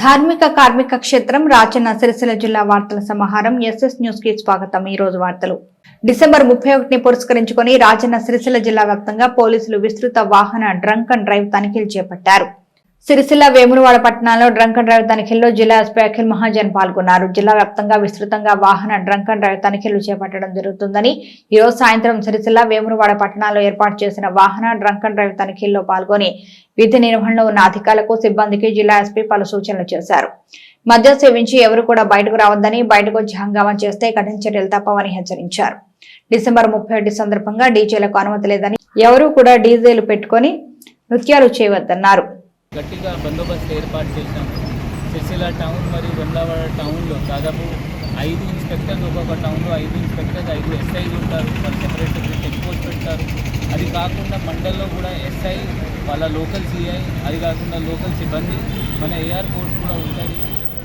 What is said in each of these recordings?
ధార్మిక కార్మిక క్షేత్రం రాజన్న సిరిసిల్ల జిల్లా వార్తల సమాహారం ఎస్ఎస్ న్యూస్కి స్వాగతం. ఈ రోజు వార్తలు. డిసెంబర్ ముప్పై ఒకటిని పురస్కరించుకొని రాజన్న సిరిసిల్ల జిల్లా వ్యాప్తంగా పోలీసులు విస్తృత వాహన డ్రంక్ అండ్ డ్రైవ్ తనిఖీలు చేపట్టారు. సిరిసిల్ల వేములవాడ పట్టణంలో డ్రంక్ అండ్ డ్రైవ్ తనిఖీల్లో జిల్లా ఎస్పీ అఖిల్ మహాజన్ పాల్గొన్నారు. జిల్లా వ్యాప్తంగా విస్తృతంగా వాహన డ్రంక్ అండ్ డ్రైవ్ తనిఖీలు చేపట్టడం జరుగుతుందని ఈ రోజు సాయంత్రం సిరిసిల్ల వేములవాడ పట్టణాల్లో ఏర్పాటు చేసిన వాహన డ్రంక్ అండ్ డ్రైవ్ తనిఖీల్లో పాల్గొని విధి నిర్వహణలో ఉన్న అధికారులకు సిబ్బందికి జిల్లా ఎస్పీ పలు సూచనలు చేశారు. మద్యం సేవించి ఎవరు కూడా బయటకు రావద్దని బయటకు వచ్చి హంగామా చేస్తే కఠిన చర్యలు తప్పవని హెచ్చరించారు. డిసెంబర్ ముప్పై ఒకటి సందర్భంగా డీజేలకు అనుమతి లేదని ఎవరూ కూడా డీజేలు పెట్టుకొని నృత్యాలు చేయవద్దన్నారు. గట్టిగా బందోబస్తు ఏర్పాటు చేశాం సిరిసిల్ల టౌన్ మరియు వెమ్లవాడ టౌన్లో దాదాపు ఐదు ఇన్స్పెక్టర్లు ఒక్కొక్క టౌన్లో ఐదు ఇన్స్పెక్టర్స్ ఐదు ఎస్ఐలు ఉంటారు. వాళ్ళు సెపరేట్ సెపరేట్ చెక్ పోస్ట్ పెడతారు. అది కాకుండా మండల్లో కూడా ఎస్ఐ వాళ్ళ లోకల్ సిఐ అది కాకుండా లోకల్ సిబ్బంది మన ఏఆర్ ఫోర్స్ కూడా ఉంటాయి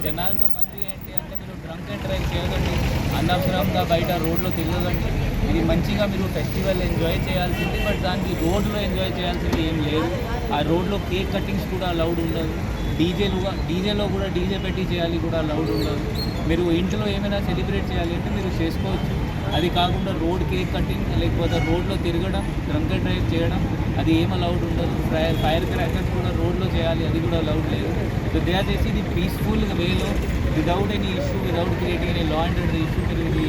జనాలతో మంది ఏంటి అంటే మీరు డ్రంక్ అండ్ డ్రైవ్ చేయకండి. అనవసరంగా బయట రోడ్లో తిరగకండి. ఇది మంచిగా మీరు ఫెస్టివల్ ఎంజాయ్ చేయాల్సింది బట్ దానికి రోడ్లో ఎంజాయ్ చేయాల్సింది ఏం లేదు. ఆ రోడ్లో కేక్ కటింగ్స్ కూడా అలౌడ్ ఉండదు. డీజేలు డీజేలో కూడా డీజే పెట్టి చేయాలి కూడా అలౌడ్ ఉండదు. మీరు ఇంట్లో ఏమైనా సెలబ్రేట్ చేయాలి అంటే మీరు చేసుకోవచ్చు. అది కాకుండా రోడ్ కేక్ కటింగ్ లేకపోతే రోడ్లో తిరగడం డ్రంక్ అండ్ డ్రైవ్ చేయడం అది ఏం అలౌడ్ ఉండదు. ఫైర్ ఫైర్ క్రాకర్స్ కూడా రోడ్లో చేయాలి అది కూడా అలౌడ్ లేదు. సో దయచేసి ఇది పీస్ఫుల్ వేలో without any issue without creating any law and order issue మీరు ఇది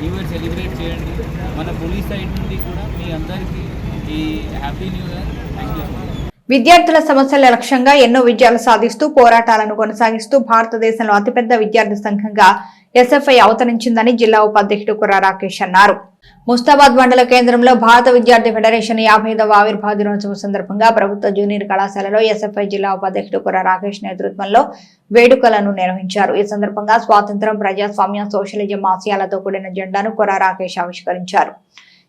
న్యూ ఇయర్ సెలబ్రేట్ చేయండి. మన పోలీస్ సైడ్ నుండి కూడా మీ అందరికీ ఈ happy new year. Thank you విద్యార్థుల సమస్యల లక్ష్యంగా ఎన్నో విజయాలు సాధిస్తూ పోరాటాలను కొనసాగిస్తూ భారతదేశంలో అతిపెద్ద విద్యార్థి సంఘంగా ఎస్ఎఫ్ఐ అవతరించిందని జిల్లా ఉపాధ్యక్షుడు కుర్ర రాకేష్ అన్నారు. ముస్తాబాద్ మండల కేంద్రంలో భారత విద్యార్థి ఫెడరేషన్ యాభై ఐదవ ఆవిర్భావ దినోత్సవం సందర్భంగా ప్రభుత్వ జూనియర్ కళాశాలలో ఎస్ఎఫ్ఐ జిల్లా ఉపాధ్యక్షుడు కుర్ర రాకేష్ నేతృత్వంలో వేడుకలను నిర్వహించారు. ఈ సందర్భంగా స్వాతంత్రం ప్రజాస్వామ్య సోషలిజం ఆశయాలతో కూడిన జెండాను కుర్ర రాకేష్ ఆవిష్కరించారు.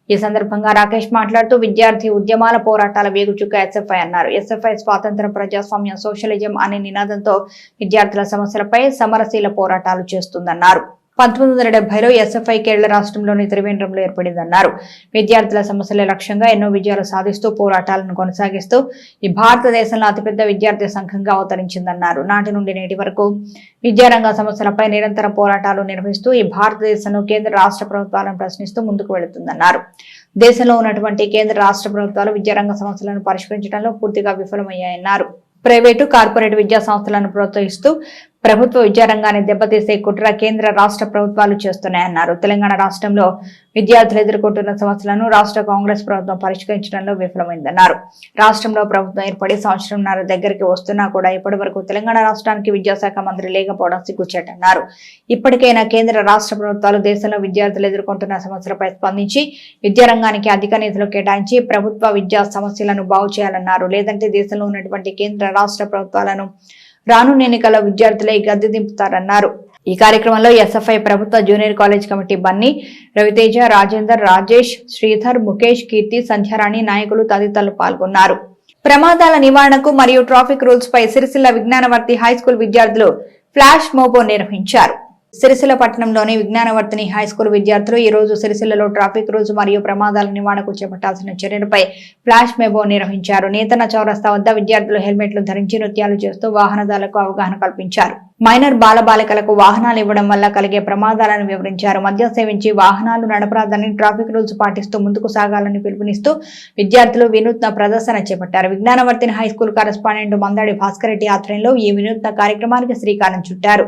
ఈ సందర్భంగా రాకేష్ మాట్లాడుతూ విద్యార్థి ఉద్యమాల పోరాటాల వేగుచుక్క ఎస్ఎఫ్ఐ అన్నారు. ఎస్ఎఫ్ఐ స్వాతంత్ర ప్రజాస్వామ్యం సోషలిజం అనే నినాదంతో విద్యార్థుల సమస్యలపై సమరశీల పోరాటాలు చేస్తుందన్నారు. పంతొమ్మిది వందల డెబ్బైలో ఎస్ఎఫ్ఐ కేరళ రాష్ట్రంలోని త్రివేంద్రంలో ఏర్పడిందన్నారు. విద్యార్థుల సమస్యల లక్ష్యంగా ఎన్నో విజయాలు సాధిస్తూ పోరాటాలను కొనసాగిస్తూ ఈ భారతదేశంలో అతిపెద్ద విద్యార్థి సంఘంగా అవతరించిందన్నారు. నాటి నుండి నేటి వరకు విద్యారంగ సమస్యలపై నిరంతర పోరాటాలు నిర్వహిస్తూ ఈ భారతదేశంలో కేంద్ర రాష్ట్ర ప్రభుత్వాలను ప్రశ్నిస్తూ ముందుకు వెళుతుందన్నారు. దేశంలో ఉన్నటువంటి కేంద్ర రాష్ట్ర ప్రభుత్వాలు విద్యారంగ సమస్యలను పరిష్కరించడంలో పూర్తిగా విఫలమయ్యాయన్నారు. ప్రైవేటు కార్పొరేట్ విద్యా సంస్థలను ప్రోత్సహిస్తూ ప్రభుత్వ విద్యారంగాన్ని దెబ్బతీసే కుట్ర కేంద్ర రాష్ట్ర ప్రభుత్వాలు చేస్తున్నాయన్నారు. తెలంగాణ రాష్ట్రంలో విద్యార్థులు ఎదుర్కొంటున్న సమస్యలను రాష్ట్ర కాంగ్రెస్ ప్రభుత్వం పరిష్కరించడంలో విఫలమైందన్నారు. రాష్ట్రంలో ప్రభుత్వం ఏర్పడి సంవత్సరంన్నర దగ్గరికి వస్తున్నా కూడా ఇప్పటి వరకు తెలంగాణ రాష్ట్రానికి విద్యాశాఖ మంత్రి లేకపోవడం సిగ్గుచేటన్నారు. ఇప్పటికైనా కేంద్ర రాష్ట్ర ప్రభుత్వాలు దేశంలో విద్యార్థులు ఎదుర్కొంటున్న సమస్యలపై స్పందించి విద్యారంగానికి అధిక నిధులు కేటాయించి ప్రభుత్వ విద్యా సమస్యలను బాగు చేయాలన్నారు. లేదంటే దేశంలో ఉన్నటువంటి కేంద్ర రాష్ట్ర ప్రభుత్వాలను రానున్న ఎన్నికల విద్యార్థులే గద్దె దింపుతారన్నారు. ఈ కార్యక్రమంలో ఎస్ఎఫ్ఐ ప్రభుత్వ junior college committee Bunny Raviteja Rajender Rajesh Sridhar Mukesh Keerthi Sandhyarani నాయకులు తదితరులు పాల్గొన్నారు. ప్రమాదాల నివారణకు మరియు ట్రాఫిక్ రూల్స్ పై సిరిసిల్ల విజ్ఞానవర్తి హైస్కూల్ విద్యార్థులు ఫ్లాష్ మోబో నిర్వహించారు. సిరిసిల్ల పట్టణంలోని విజ్ఞానవర్తిని హైస్కూల్ విద్యార్థులు ఈ రోజు సిరిసిల్లలో ట్రాఫిక్ రూల్స్ మరియు ప్రమాదాల నివారణకు చేపట్టాల్సిన చర్యలపై ఫ్లాష్ మెబో నిర్వహించారు. నేతన చౌరస్తా వద్ద విద్యార్థులు హెల్మెట్లు ధరించి నృత్యాలు చేస్తూ వాహనదారులకు అవగాహన కల్పించారు. మైనర్ బాలబాలికలకు వాహనాలు ఇవ్వడం వల్ల కలిగే ప్రమాదాలను వివరించారు. మద్యం సేవించి వాహనాలు నడపరాదని ట్రాఫిక్ రూల్స్ పాటిస్తూ ముందుకు సాగాలని పిలుపునిస్తూ విద్యార్థులు వినూత్న ప్రదర్శన చేపట్టారు. విజ్ఞానవర్తిని high school correspondent Mandadi Bhaskar Reddy ఆధ్వర్యంలో ఈ వినూత్న కార్యక్రమానికి శ్రీకారం చుట్టారు.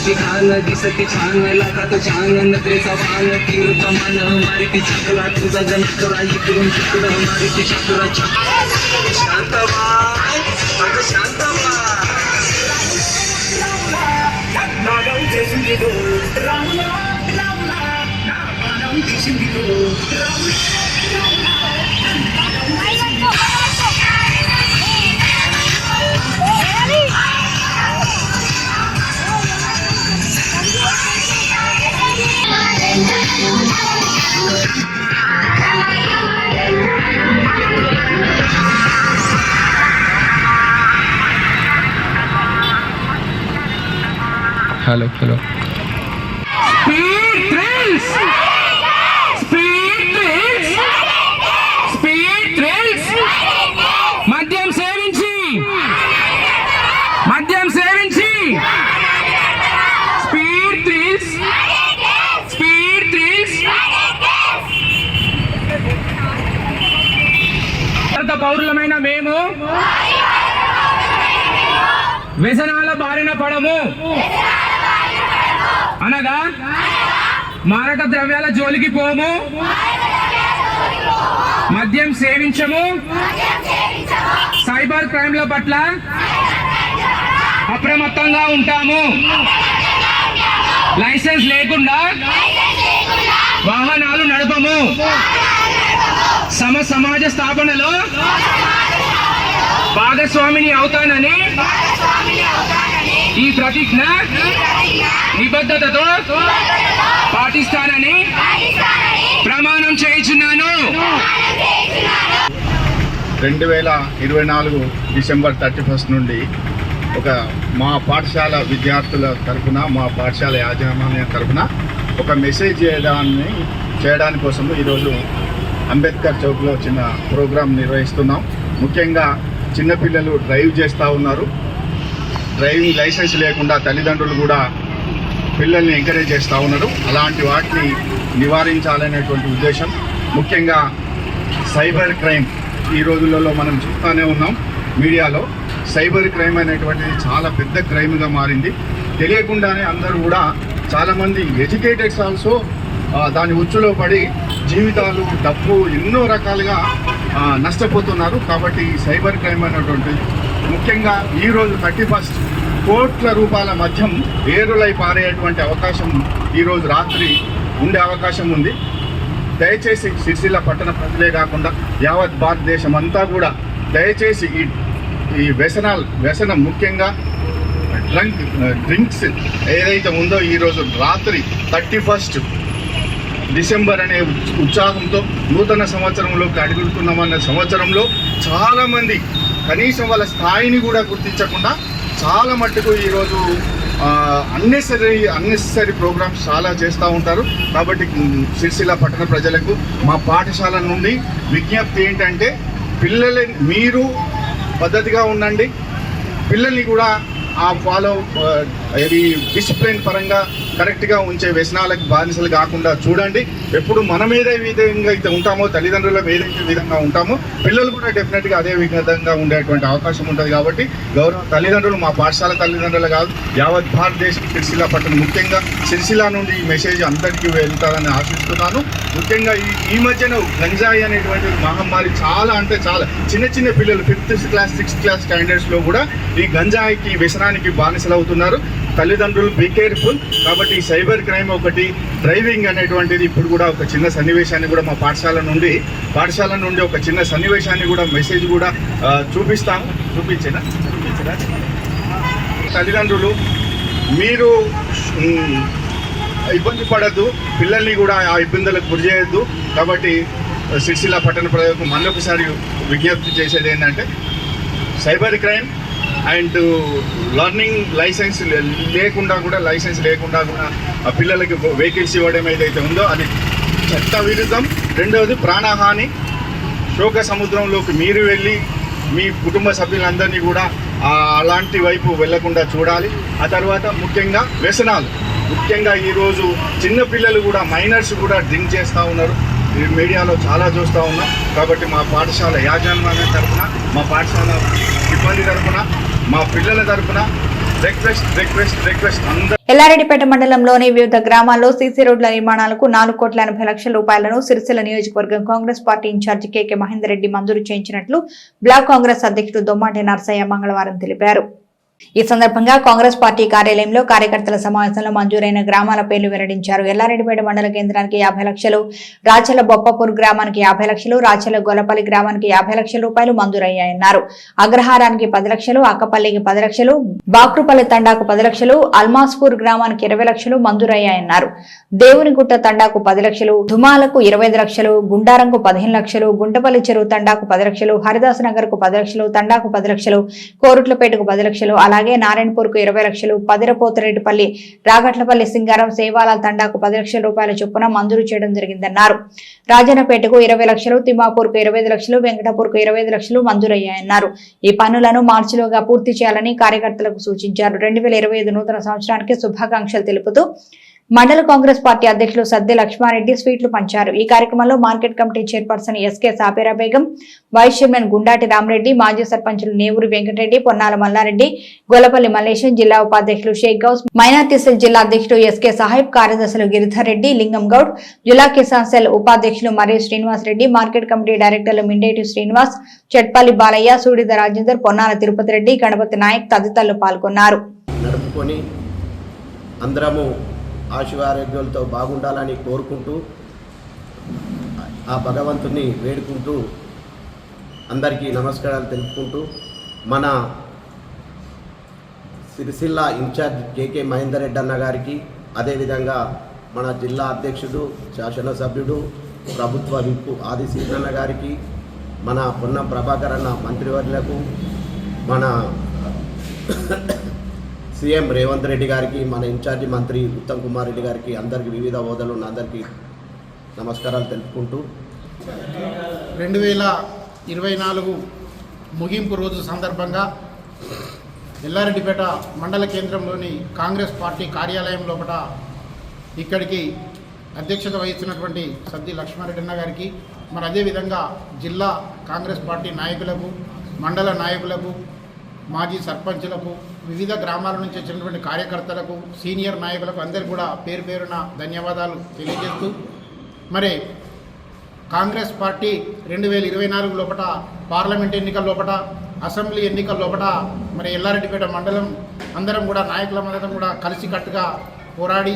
अशी खान दिसती छान लाका तो छान नकरेचा वान. तीर्थ मान मारिती छाकला तुझा जनकला इकडून तिकडं मारिती छाकला. शांत बा शांत Ram Ram Ram Ram Hello, hello. Hey, వ్యసనాల బారిన పడము. అనగా మారక ద్రవ్యాల జోలికి పోము. మద్యం సేవించము. సైబర్ క్రైమ్ల పట్ల అప్రమత్తంగా ఉంటాము. లైసెన్స్ లేకుండా వాహనాలు నడపము. సమ సమాజ స్థాపనలో భాగస్వామిని అవుతానని ఈ ప్రతిజ్ఞ నిబద్ధతతో పాటిస్తానని ప్రమాణం చేయించున్నాను. రెండు వేల ఇరవై నాలుగు డిసెంబర్ థర్టీ ఫస్ట్ నుండి ఒక మా పాఠశాల విద్యార్థుల తరఫున మా పాఠశాల యాజమాన్యం తరఫున ఒక మెసేజ్ చేయడాన్ని చేయడాని కోసం ఈరోజు అంబేద్కర్ చౌక్లో చిన్న ప్రోగ్రాం నిర్వహిస్తున్నాం. ముఖ్యంగా చిన్నపిల్లలు డ్రైవ్ చేస్తూ ఉన్నారు. డ్రైవింగ్ లైసెన్స్ లేకుండా తల్లిదండ్రులు కూడా పిల్లల్ని ఎంకరేజ్ చేస్తూ ఉన్నారు. అలాంటి వాటిని నివారించాలనేటువంటి ఉద్దేశం. ముఖ్యంగా సైబర్ క్రైమ్ ఈ రోజులలో మనం చూస్తూనే ఉన్నాం మీడియాలో. సైబర్ క్రైమ్ అనేటువంటిది చాలా పెద్ద క్రైమ్గా మారింది. తెలియకుండానే అందరూ కూడా చాలామంది ఎడ్యుకేటెడ్స్ ఆల్సో దాని ఉచ్చులో పడి జీవితాలు డబ్బు ఎన్నో రకాలుగా నష్టపోతున్నారు. కాబట్టి సైబర్ క్రైమ్ అనేటువంటిది ముఖ్యంగా ఈరోజు థర్టీ ఫస్ట్ కోట్ల రూపాయల మధ్యం వేరులై పారేటువంటి అవకాశం ఈరోజు రాత్రి ఉండే అవకాశం ఉంది. దయచేసి సిరిసిల్ల పట్టణ ప్రజలే కాకుండా యావత్ భారతదేశం అంతా కూడా దయచేసి ఈ ఈ వ్యసనాలు వ్యసనం ముఖ్యంగా డ్రంక్ డ్రింక్స్ ఏదైతే ఉందో ఈరోజు రాత్రి థర్టీ ఫస్ట్ డిసెంబర్ అనే ఉత్సాహంతో నూతన సంవత్సరంలోకి అడుగుతున్నామన్న సంవత్సరంలో చాలామంది కనీసం వాళ్ళ స్థాయిని కూడా గుర్తించకుండా చాలా మట్టుకు ఈరోజు అన్నెసరీ అన్నెసరీ ప్రోగ్రామ్స్ చాలా చేస్తూ ఉంటారు. కాబట్టి సిరిసిల్ల పట్టణ ప్రజలకు మా పాఠశాల నుండి విజ్ఞప్తి ఏంటంటే పిల్లల మీరు పద్ధతిగా ఉండండి. పిల్లల్ని కూడా ఆ ఫాలో ఇది డిసిప్లిన్ పరంగా కరెక్ట్గా ఉంచే వ్యసనాలకు బానిసలు కాకుండా చూడండి ఎప్పుడు మనం ఏదే విధంగా అయితే ఉంటామో తల్లిదండ్రుల ఏదైతే విధంగా ఉంటామో పిల్లలు కూడా డెఫినెట్గా అదే విధంగా ఉండేటువంటి అవకాశం ఉంటుంది కాబట్టి గౌరవ తల్లిదండ్రులు మా పాఠశాల తల్లిదండ్రులు కాదు యావత్ భారతదేశం సిరిసిల్ల పట్టణం. ముఖ్యంగా సిరిసిల్ల నుండి ఈ మెసేజ్ అందరికీ వెళ్తారని ఆశిస్తున్నాను. ముఖ్యంగా ఈ ఈ మధ్యన గంజాయి అనేటువంటి మహమ్మారి చాలా అంటే చాలా చిన్న చిన్న పిల్లలు ఫిఫ్త్ క్లాస్ సిక్స్త్ క్లాస్ స్టాండర్డ్స్లో కూడా ఈ గంజాయికి వ్యసనానికి బానిసలు అవుతున్నారు తల్లిదండ్రులు బీ కేర్ఫుల్ కాబట్టి ఈ సైబర్ క్రైమ్ ఒకటి డ్రైవింగ్ అనేటువంటిది ఇప్పుడు కూడా ఒక చిన్న సన్నివేశాన్ని కూడా మా పాఠశాల నుండి పాఠశాల నుండి ఒక చిన్న సన్నివేశాన్ని కూడా మెసేజ్ కూడా చూపిస్తాము. చూపించిన? చూపించరా తల్లిదండ్రులు మీరు ఇబ్బంది పడద్దు. పిల్లల్ని కూడా ఆ ఇబ్బందులకు గురి చేయొద్దు. కాబట్టి సిరిసిల్ల పట్టణ ప్రజలకు మళ్ళొకసారి విజ్ఞప్తి చేసేది ఏంటంటే cyber crime and learning licence లేకుండా కూడా లైసెన్స్ లేకుండా కూడా ఆ పిల్లలకి వెహికల్స్ ఇవ్వడం ఏదైతే ఉందో అది చట్ట విరుద్ధం రెండవది ప్రాణహాని. శోక సముద్రంలోకి మీరు వెళ్ళి మీ కుటుంబ సభ్యులందరినీ కూడా అలాంటి వైపు వెళ్ళకుండా చూడాలి. ఆ తర్వాత ముఖ్యంగా వ్యసనాలు. ముఖ్యంగా ఈరోజు చిన్నపిల్లలు కూడా మైనర్స్ కూడా డ్రింక్ చేస్తూ ఉన్నారు. ఈ మీడియాలో చాలా చూస్తూ ఉన్నాం. కాబట్టి మా పాఠశాల యాజమాన్యం తరఫున మా పాఠశాల సిబ్బంది తరఫున మా పిల్లల తరఫున రిక్వెస్ట్ రిక్వెస్ట్ రిక్వెస్ట్ అందరూ ఎల్లారెడ్డిపేట మండలంలోని వివిధ గ్రామాల్లో సీసీ రోడ్ల నిర్మాణాలకు నాలుగు కోట్ల ఎనభై లక్షల రూపాయలను సిరిసిల్ల నియోజకవర్గం Congress party incharge K K Mahender Reddy మంజూరు చేయించినట్లు బ్లాక్ కాంగ్రెస్ అధ్యక్షుడు దొమ్మాటి నర్సయ్య మంగళవారం తెలిపారు. ఈ సందర్భంగా కాంగ్రెస్ పార్టీ కార్యాలయంలో కార్యకర్తల సమావేశంలో మంజూరైన గ్రామాల పేర్లు వెల్లడించారు. ఎల్లారెడ్డిపేట మండల కేంద్రానికి యాభై లక్షలు రాచల బొప్పపూర్ గ్రామానికి యాభై లక్షలు రాచల గొల్లపల్లి గ్రామానికి యాభై లక్షల రూపాయలు మంజూరయ్యాయన్నారు. అగ్రహారానికి పది లక్షలు అక్కపల్లికి పది లక్షలు బాక్రుపల్లి తండాకు పది లక్షలు అల్మాస్పూర్ గ్రామానికి ఇరవై లక్షలు మంజూరయ్యాయన్నారు. దేవునిగుట్ట తండాకు పది లక్షలు ధుమాలకు ఇరవై ఐదు లక్షలు గుండారంకు పదిహేను లక్షలు గుంటపల్లి చెరువు తండాకు పది లక్షలు హరిదాస్ నగర్కు పది లక్షలు తండాకు పది లక్షలు కోరుట్లపేటకు పది లక్షలు అలాగే నారాయణపూర్కు ఇరవై లక్షలు పదిరపోతిరెడ్డిపల్లి రాగట్లపల్లి సింగారం సేవాల తండాకు పది లక్షల రూపాయల చొప్పున మంజూరు చేయడం జరిగిందన్నారు. రాజన్నపేటకు ఇరవై లక్షలు తిమ్మాపూర్కు ఇరవై లక్షలు వెంకటపూర్కు ఇరవై లక్షలు మంజూరయ్యాయన్నారు. ఈ పనులను మార్చిలోగా పూర్తి చేయాలని కార్యకర్తలకు సూచించారు. రెండు వేల ఇరవై ఐదు నూతన సంవత్సరానికి శుభాకాంక్షలు తెలుపుతూ మండల కాంగ్రెస్ పార్టీ అధ్యక్షులు సద్దె లక్ష్మారెడ్డి స్వీట్లు పంచారు. ఈ కార్యక్రమంలో market committee chairperson S K Sapera Begum vice chairman Gundati Ramareddy మాజీ సర్పంచులు నేవూరు వెంకటరెడ్డి పొన్నాల మల్లారెడ్డి గొల్లపల్లి మల్లేశం జిల్లా ఉపాధ్యక్షులు షేక్ గౌస్ మైనార్టీ సెల్ జిల్లా అధ్యక్షుడు ఎస్కే సాహెబ్ కార్యదర్శులు గిరిధర్ రెడ్డి లింగం గౌడ్ జిల్లా కిసాన్ సెల్ ఉపాధ్యక్షులు మర్రి శ్రీనివాస్ రెడ్డి మార్కెట్ కమిటీ డైరెక్టర్లు మిండేటి శ్రీనివాస్ చెట్పల్లి బాలయ్య సూడిద రాజేందర్ పొన్నాల తిరుపతి రెడ్డి గణపతి నాయక్ తదితరులు పాల్గొన్నారు. అందరము ఆశీర్వారోగ్యాలతో బాగుండాలని కోరుకుంటూ ఆ భగవంతుని వేడుకుంటూ అందరికీ నమస్కారాలు తెలుపుకుంటూ మన సిరిసిల్ల ఇన్ఛార్జ్ కేకే మహేందర్ రెడ్డి అన్న గారికి అదేవిధంగా మన జిల్లా అధ్యక్షుడు శాసనసభ్యుడు ప్రభుత్వ విప్పు ఆది సీతన్న గారికి మన పొన్నం ప్రభాకర్ అన్న మంత్రివర్యులకు మన సీఎం రేవంత్ రెడ్డి గారికి మన ఇన్ఛార్జి మంత్రి ఉత్తమ్ కుమార్ రెడ్డి గారికి అందరికీ వివిధ హోదాలు ఉన్న అందరికీ నమస్కారాలు తెలుపుకుంటూ. రెండు వేల ఇరవై నాలుగు ముగింపు రోజు సందర్భంగా ఎల్లారెడ్డిపేట మండల కేంద్రంలోని కాంగ్రెస్ పార్టీ కార్యాలయం లోపల ఇక్కడికి అధ్యక్షత వహిస్తున్నటువంటి సద్ది లక్ష్మారెడ్డి అన్న గారికి మరి అదేవిధంగా జిల్లా కాంగ్రెస్ పార్టీ నాయకులకు మండల నాయకులకు మాజీ సర్పంచులకు వివిధ గ్రామాల నుంచి వచ్చినటువంటి కార్యకర్తలకు సీనియర్ నాయకులకు అందరికీ కూడా పేరు పేరున ధన్యవాదాలు తెలియజేస్తూ మరి కాంగ్రెస్ పార్టీ రెండు వేల ఇరవై నాలుగు లోపల పార్లమెంట్ ఎన్నికల లోపల అసెంబ్లీ ఎన్నికల లోపల మరి ఎల్లారెడ్డిపేట మండలం అందరం కూడా నాయకుల అందరం కూడా కలిసికట్టుగా పోరాడి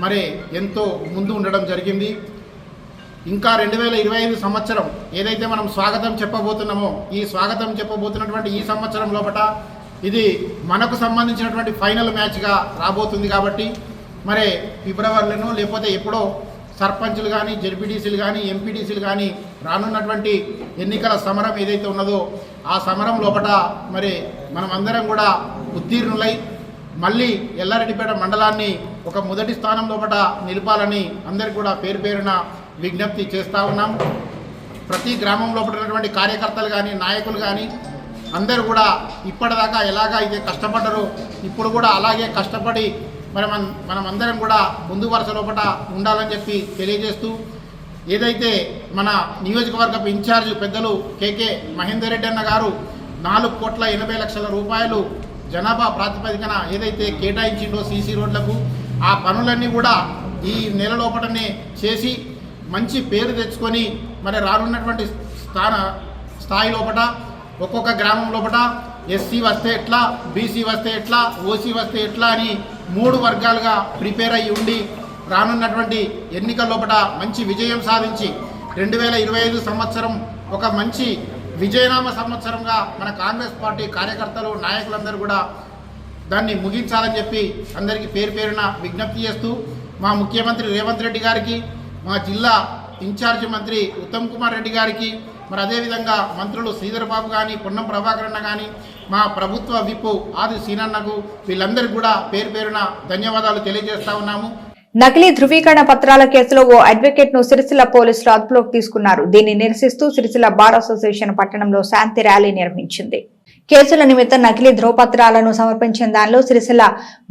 మరి ఎంతో ముందు ఉండడం జరిగింది. ఇంకా రెండు వేల ఇరవై ఐదు సంవత్సరం ఏదైతే మనం స్వాగతం చెప్పబోతున్నామో ఈ స్వాగతం చెప్పబోతున్నటువంటి ఈ సంవత్సరం లోపల ఇది మనకు సంబంధించినటువంటి ఫైనల్ మ్యాచ్గా రాబోతుంది కాబట్టి మరి ఫిబ్రవరిలోనో లేకపోతే ఎప్పుడో సర్పంచ్లు కానీ జడ్పీటీసీలు కానీ ఎంపీటీసీలు కానీ రానున్నటువంటి ఎన్నికల సమరం ఏదైతే ఉన్నదో ఆ సమరం లోపల మరి మనం అందరం కూడా ఉత్తీర్ణులై మళ్ళీ ఎల్లారెడ్డిపేట మండలాన్ని ఒక మొదటి స్థానం లోపల నిలపాలని అందరికీ కూడా పేరు పేరున విజ్ఞప్తి చేస్తూ ఉన్నాం. ప్రతి గ్రామంలో ఉన్నటువంటి కార్యకర్తలు కానీ నాయకులు కానీ అందరూ కూడా ఇప్పటిదాకా ఎలాగా అయితే కష్టపడ్డారో ఇప్పుడు కూడా అలాగే కష్టపడి మరి మన మనం అందరం కూడా ముందు వరుస లోపల ఉండాలని చెప్పి తెలియజేస్తూ ఏదైతే మన నియోజకవర్గపు ఇన్ఛార్జ్ పెద్దలు కేకే మహేందర్ రెడ్డి అన్న గారు నాలుగు కోట్ల ఎనభై లక్షల రూపాయలు జనాభా ప్రాతిపదికన ఏదైతే కేటాయించిండో సీసీ రోడ్లకు ఆ పనులన్నీ కూడా ఈ నెల లోపలనే చేసి మంచి పేరు తెచ్చుకొని మరి రానున్నటువంటి స్థాన స్థాయి లోపల ఒక్కొక్క గ్రామం లోపల ఎస్సీ వస్తే ఎట్లా బీసీ వస్తే ఎట్లా ఓసీ వస్తే ఎట్లా అని మూడు వర్గాలుగా ప్రిపేర్ అయ్యి ఉండి రానున్నటువంటి ఎన్నికల లోపల మంచి విజయం సాధించి రెండు వేల ఇరవై ఐదు సంవత్సరం ఒక మంచి విజయనామ సంవత్సరంగా మన కాంగ్రెస్ పార్టీ కార్యకర్తలు నాయకులందరూ కూడా దాన్ని ముగించాలని చెప్పి అందరికీ పేరు పేరున విజ్ఞప్తి చేస్తూ మా ముఖ్యమంత్రి రేవంత్ రెడ్డి గారికి మా జిల్లా ఇన్ఛార్జి మంత్రి ఉత్తమ్ కుమార్ రెడ్డి గారికి మరి అదేవిధంగా మంత్రులు శ్రీధర్బాబు కానీ పొన్నం ప్రభాకర్ అన్న కానీ మా ప్రభుత్వ విప్పు ఆది సీనన్నకు వీళ్ళందరికీ కూడా పేరు పేరున ధన్యవాదాలు తెలియజేస్తా ఉన్నాము. నకిలీ ధృవీకరణ పత్రాల కేసులో ఓ అడ్వకేట్ను సిరిసిల్ల పోలీసులు అదుపులోకి తీసుకున్నారు. దీన్ని నిరసిస్తూ సిరిసిల్ల బార్ అసోసియేషన్ పట్టణంలో శాంతి ర్యాలీ నిర్వహించింది. కేసుల నిమిత్తం నకిలీ ధ్రువపత్రాలను సమర్పించిన దానిలో సిరిసిల్ల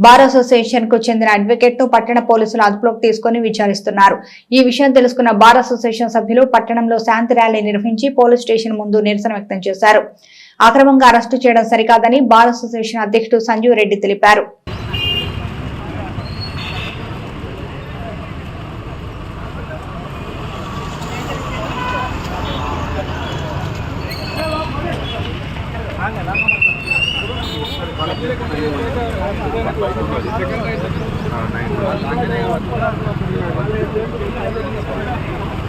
బార్ అసోసియేషన్కు చెందిన అడ్వకేట్ను పట్టణ పోలీసులు అదుపులోకి తీసుకుని విచారిస్తున్నారు. ఈ విషయం తెలుసుకున్న బార్ అసోసియేషన్ సభ్యులు పట్టణంలో శాంతి ర్యాలీ నిర్వహించి పోలీస్ స్టేషన్ ముందు నిరసన వ్యక్తం చేశారు. అక్రమంగా అరెస్టు చేయడం సరికాదని బార్ అసోసియేషన్ అధ్యక్షుడు సంజీవ్ రెడ్డి తెలిపారు. Thank you.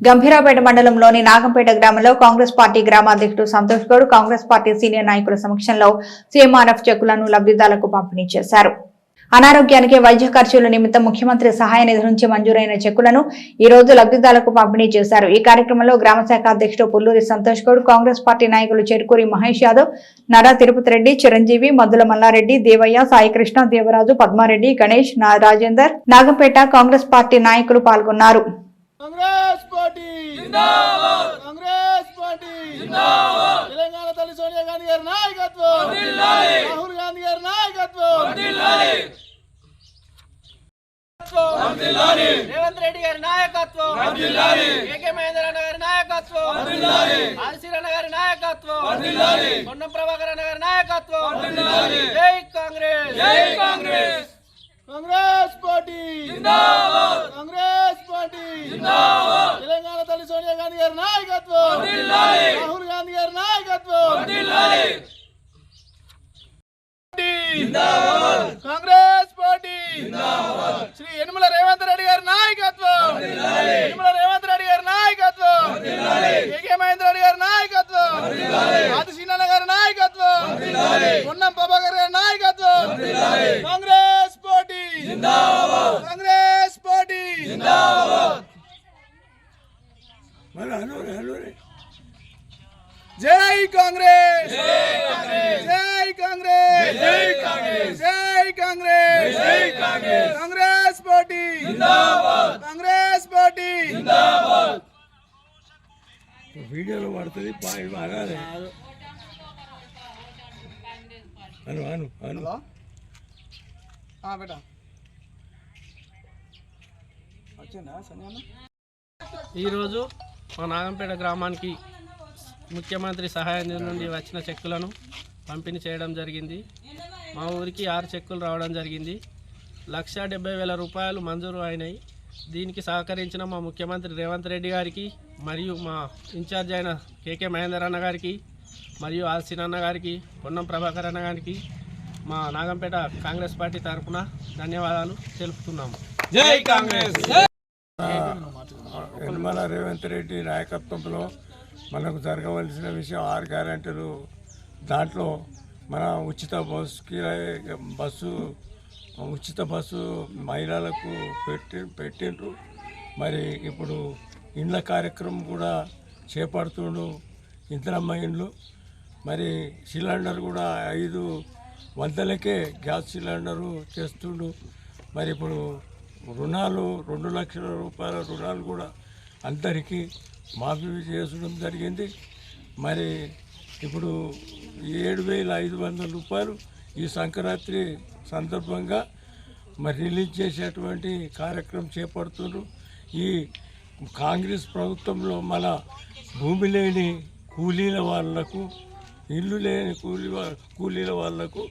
గంభీరాపేట మండలంలోని నాగంపేట గ్రామంలో Congress party గ్రామాధ్యక్షుడు Santosh Goud Congress party senior నాయకుల సమక్షంలో సీఎంఆర్ఎఫ్ చెక్కులను లబ్దిదారులకు పంపిణీ చేశారు. అనారోగ్యానికి వైద్య ఖర్చుల నిమిత్తం ముఖ్యమంత్రి సహాయ నిధి నుంచి మంజూరైన చెక్కులను ఈ రోజు లబ్దిదారులకు పంపిణీ చేశారు. ఈ కార్యక్రమంలో గ్రామ శాఖ అధ్యక్షుడు పుల్లూరి సంతోష్ గౌడ్ కాంగ్రెస్ పార్టీ నాయకులు చెరుకూరి మహేష్ యాదవ్ నరా తిరుపతి రెడ్డి చిరంజీవి మద్దుల మల్లారెడ్డి దేవయ్య సాయికృష్ణ దేవరాజు పద్మారెడ్డి గణేష్ నా రాజేందర్ నాగంపేట కాంగ్రెస్ పార్టీ నాయకులు పాల్గొన్నారు. Congress party Congress party Telangana తల్లి సోనియా గాంధీ గారి నాయకత్వం రాహుల్ గాంధీ గారి నాయకత్వం రేవంత్ రెడ్డి గారి నాయకత్వం ఏకే మహేందర్ అన్న గారి నాయకత్వం ఆదిశీర్ అన్న గారి నాయకత్వం కొండం ప్రభాకర్ అన్న గారి నాయకత్వం జై కాంగ్రెస్ జై Congress Congress party Congress party Telangana తల్లి సోనియా గాంధీ గారి నాయకత్వం రాహుల్ గాంధీ గారి నాయకత్వం కాంగ్రెస్ పార్టీ శ్రీ యనుమల రేవంత్ రెడ్డి గారి నాయకత్వం యనుమల రేవంత్ రెడ్డి గారి నాయకత్వం కేకే మహేంద్ర రెడ్డి గారి నాయకత్వం ఆదిశీనన్న గారి నాయకత్వం పొన్నం ప్రభాకర్ గారి నాయకత్వం కాంగ్రెస్ పార్టీ కాంగ్రెస్ పార్టీ. జై కాంగ్రెస్. జై కాంగ్రెస్. జై కాంగ్రెస్. జై కాంగ్రెస్. జై కాంగ్రెస్. కాంగ్రెస్. పార్టీ. జిందాబాద్. Congress party. జిందాబాద్. వీడియోలో పడుతుంది పాయి బాగానే అను అను అను. బేటా ఈరోజు మా నాగంపేట గ్రామానికి ముఖ్యమంత్రి సహాయ నిధి నుండి వచ్చిన చెక్కులను పంపిణీ చేయడం జరిగింది. మా ఊరికి ఆరు చెక్కులు రావడం జరిగింది. లక్ష డెబ్బై వేల రూపాయలు మంజూరు అయినాయి. దీనికి సహకరించిన మా ముఖ్యమంత్రి రేవంత్ రెడ్డి గారికి మరియు మా ఇన్ఛార్జ్ అయిన కేకే మహేందర్ అన్న గారికి మరియు ఆల్సిన్ అన్న గారికి పొన్నం ప్రభాకర్ అన్న గారికి మా నాగంపేట కాంగ్రెస్ పార్టీ తరఫున ధన్యవాదాలు తెలుపుతున్నాము. జై కాంగ్రెస్! యనమల రేవంత్ రెడ్డి నాయకత్వంలో మనకు జరగవలసిన విషయం ఆరు గ్యారంటీలు. దాంట్లో మన ఉచిత బస్సుకి బస్సు ఉచిత బస్సు మహిళలకు పెట్టి పెట్టిండ్రు. మరి ఇప్పుడు ఇండ్ల కార్యక్రమం కూడా చేపడుతుండు ఇందిరమ్మ ఇండ్లు. మరి సిలిండర్ కూడా ఐదు వందలకే గ్యాస్ సిలిండరు చేస్తుండు. మరి ఇప్పుడు రుణాలు రెండు లక్షల రూపాయల రుణాలు కూడా అందరికీ మాఫీ చేసడం జరిగింది. మరి ఇప్పుడు ఏడు వేల ఐదు వందల రూపాయలు ఈ సంక్రాంతి సందర్భంగా మరి రిలీజ్ చేసేటువంటి కార్యక్రమం చేపడుతున్నారు. ఈ కాంగ్రెస్ ప్రభుత్వంలో మన భూమి లేని కూలీల వాళ్ళకు ఇల్లు లేని కూలీ కూలీల వాళ్ళకు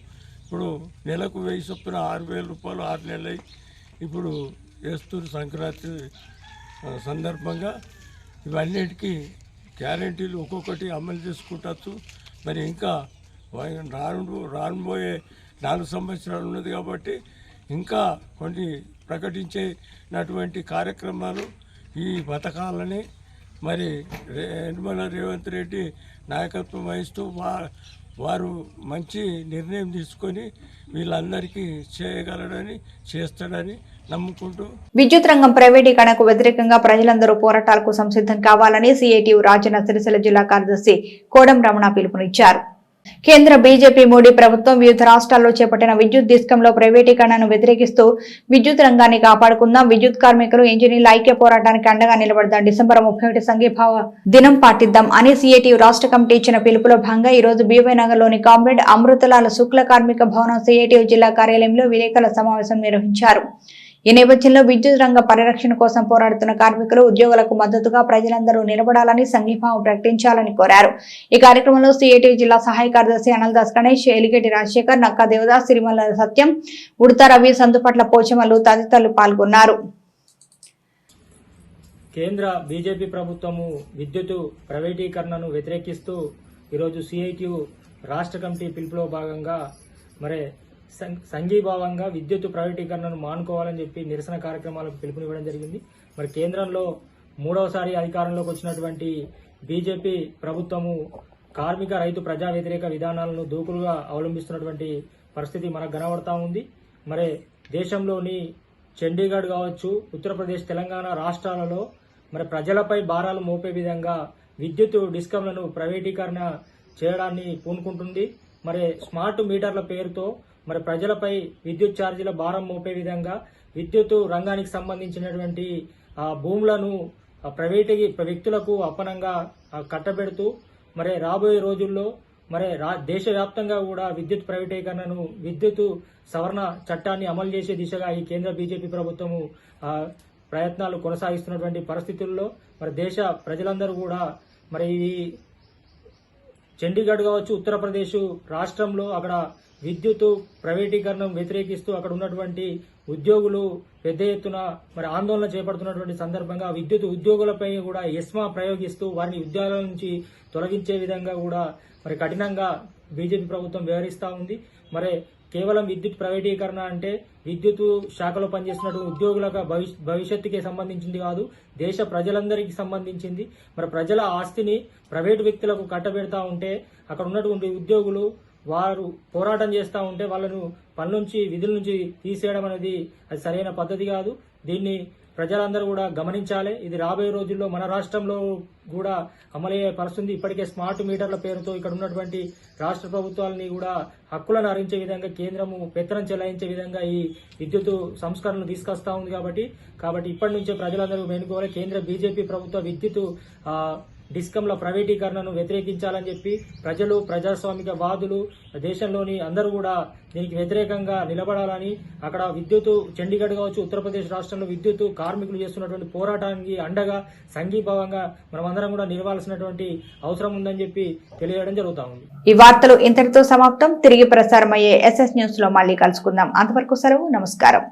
ఇప్పుడు నెలకు వెయ్యి చొప్పున ఆరు వేల రూపాయలు ఆరు నెలలు ఇప్పుడు ఏస్తూరు సంక్రాంతి సందర్భంగా ఇవన్నిటికీ గ్యారంటీలు ఒక్కొక్కటి అమలు చేసుకుంటూ మరి ఇంకా రాను రానుబోయే నాలుగు సంవత్సరాలు ఉన్నది కాబట్టి ఇంకా కొన్ని ప్రకటించేటటువంటి కార్యక్రమాలు ఈ పథకాలని మరి రే యనమల రేవంత్ రెడ్డి నాయకత్వం వహిస్తూ వారు మంచి నిర్ణయం తీసుకొని వీళ్ళందరికీ చేయగలడని చేస్తాడని నమ్ముకుంటూ విద్యుత్ రంగం ప్రైవేటీకరణకు వ్యతిరేకంగా ప్రజలందరూ పోరాటాలకు సంసిద్ధం కావాలని సిఐటియు రాజన్న సిరిసిల్ల జిల్లా కార్యదర్శి కోడం రమణ పిలుపునిచ్చారు. కేంద్ర బీజేపీ మోడీ ప్రభుత్వం వివిధ రాష్ట్రాల్లో చేపట్టిన విద్యుత్ దిస్కంలో ప్రైవేటీకరణను వ్యతిరేకిస్తూ విద్యుత్ రంగాన్ని కాపాడుకుందాం. విద్యుత్ కార్మికులు ఇంజనీర్ల ఐక్య పోరాటానికి అండగా నిలబడదాం. డిసెంబర్ ముప్పై ఒకటి సంఘీభావ దినం పాటిద్దాం అని సిఐటియు రాష్ట్ర కమిటీ ఇచ్చిన పిలుపులో భాగంగా ఈ రోజు బీవై నగర్లోని కామ్రేడ్ అమృతలాల శుక్ల కార్మిక భవనం సిఐటియు జిల్లా కార్యాలయంలో విలేకరుల సమావేశం నిర్వహించారు. ఈ నేపథ్యంలో విద్యుత్ రంగ పరిరక్షణ కోసం పోరాడుతున్న కార్మికులు ఉద్యోగులకు మద్దతుగా ప్రజలందరూ నిలబడాలని సంఘీభావం ప్రకటించాలని కోరారు. ఈ కార్యక్రమంలో సిఐటి జిల్లా సహాయ కార్యదర్శి అనల్దాస్ గణేష్ ఎలిగేటి రాజశేఖర్ నక్కా దేవదాస్ సిరిమల్ల సత్యం ఉడత రవి సందుపట్ల పోచమల్లు తదితరులు పాల్గొన్నారు. కేంద్ర బీజేపీ ప్రభుత్వము విద్యుత్ ప్రైవేటీకరణను వ్యతిరేకిస్తూ ఈరోజు సిఐటియు రాష్ట్ర కమిటీ పిలుపులో భాగంగా మరి సంఘీభావంగా విద్యుత్ ప్రైవేటీకరణను మానుకోవాలని చెప్పి నిరసన కార్యక్రమాలకు పిలుపునివ్వడం జరిగింది. మరి కేంద్రంలో మూడవసారి అధికారంలోకి వచ్చినటువంటి బీజేపీ ప్రభుత్వము కార్మిక రైతు ప్రజా వ్యతిరేక విధానాలను దూకులుగా అవలంబిస్తున్నటువంటి పరిస్థితి మనకు కనబడతా ఉంది. మరి దేశంలోని చండీగఢ్ కావచ్చు ఉత్తరప్రదేశ్ తెలంగాణ రాష్ట్రాలలో మరి ప్రజలపై భారాలు మోపే విధంగా విద్యుత్ డిస్కంలను ప్రైవేటీకరణ చేయడాన్ని పూనుకుంటుంది. మరి స్మార్ట్ మీటర్ల పేరుతో మరి ప్రజలపై విద్యుత్ ఛార్జీల భారం మోపే విధంగా విద్యుత్ రంగానికి సంబంధించినటువంటి ఆ, భూములను ప్రైవేట్ వ్యక్తులకు అపనంగా కట్టబెడుతూ మరి రాబోయే రోజుల్లో మరి రా దేశవ్యాప్తంగా కూడా విద్యుత్ ప్రైవేటీకరణను విద్యుత్ సవరణ చట్టాన్ని అమలు చేసే దిశగా ఈ కేంద్ర బీజేపీ ప్రభుత్వము ప్రయత్నాలు కొనసాగిస్తున్నటువంటి పరిస్థితుల్లో మరి దేశ ప్రజలందరూ కూడా మరి ఈ చండీగఢ్ కావచ్చు ఉత్తరప్రదేశ్ రాష్ట్రంలో అక్కడ విద్యుత్ ప్రైవేటీకరణం వ్యతిరేకిస్తూ అక్కడ ఉన్నటువంటి ఉద్యోగులు పెద్ద ఎత్తున మరి ఆందోళన చేపడుతున్నటువంటి సందర్భంగా విద్యుత్ ఉద్యోగులపై కూడా ఎస్మా ప్రయోగిస్తూ వారిని ఉద్యోగాల నుంచి తొలగించే విధంగా కూడా మరి కఠినంగా బీజేపీ ప్రభుత్వం వ్యవహరిస్తూ ఉంది. మరి కేవలం విద్యుత్ ప్రైవేటీకరణ అంటే విద్యుత్ శాఖలో పనిచేస్తున్నటువంటి ఉద్యోగులకు భవిష్యత్తుకే సంబంధించింది కాదు దేశ ప్రజలందరికీ సంబంధించింది. మరి ప్రజల ఆస్తిని ప్రైవేటు వ్యక్తులకు కట్టబెడతా ఉంటే అక్కడ ఉన్నటువంటి ఉద్యోగులు వారు పోరాటం చేస్తూ ఉంటే వాళ్ళను పనుల నుంచి విధుల నుంచి తీసేయడం అనేది అది సరైన పద్ధతి కాదు. దీన్ని ప్రజలందరూ కూడా గమనించాలి. ఇది రాబోయే రోజుల్లో మన రాష్ట్రంలో కూడా అమలయ్యే పరిస్థితి ఇప్పటికే స్మార్ట్ మీటర్ల పేరుతో ఇక్కడ ఉన్నటువంటి రాష్ట్ర ప్రభుత్వాలని కూడా హక్కులను హరించే విధంగా కేంద్రము పెత్తనం చెలాయించే విధంగా ఈ విద్యుత్ సంస్కరణలు తీసుకొస్తా ఉంది కాబట్టి. కాబట్టి ఇప్పటి నుంచే ప్రజలందరూ మేనుకోవాలి కేంద్ర బీజేపీ ప్రభుత్వ విద్యుత్ డిస్కంల ప్రైవేటీకరణను వ్యతిరేకించాలని చెప్పి ప్రజలు ప్రజాస్వామిక వాదులు దేశంలోని అందరూ కూడా దీనికి వ్యతిరేకంగా నిలబడాలని అక్కడ విద్యుత్ చండీగఢ్ కావచ్చు ఉత్తరప్రదేశ్ రాష్ట్రంలో విద్యుత్ కార్మికులు చేస్తున్నటువంటి పోరాటానికి అండగా సంఘీభావంగా మనమందరం కూడా నిలవాల్సినటువంటి అవసరం ఉందని చెప్పి తెలియడం జరుగుతా ఉంది. ఈ వార్తలు ఇంతటితో సమాప్తం. తిరిగి ప్రసారమయ్యే ఎస్ఎస్ న్యూస్లో మళ్ళీ కలుసుకుందాం. అంతవరకు సెలవు నమస్కారం.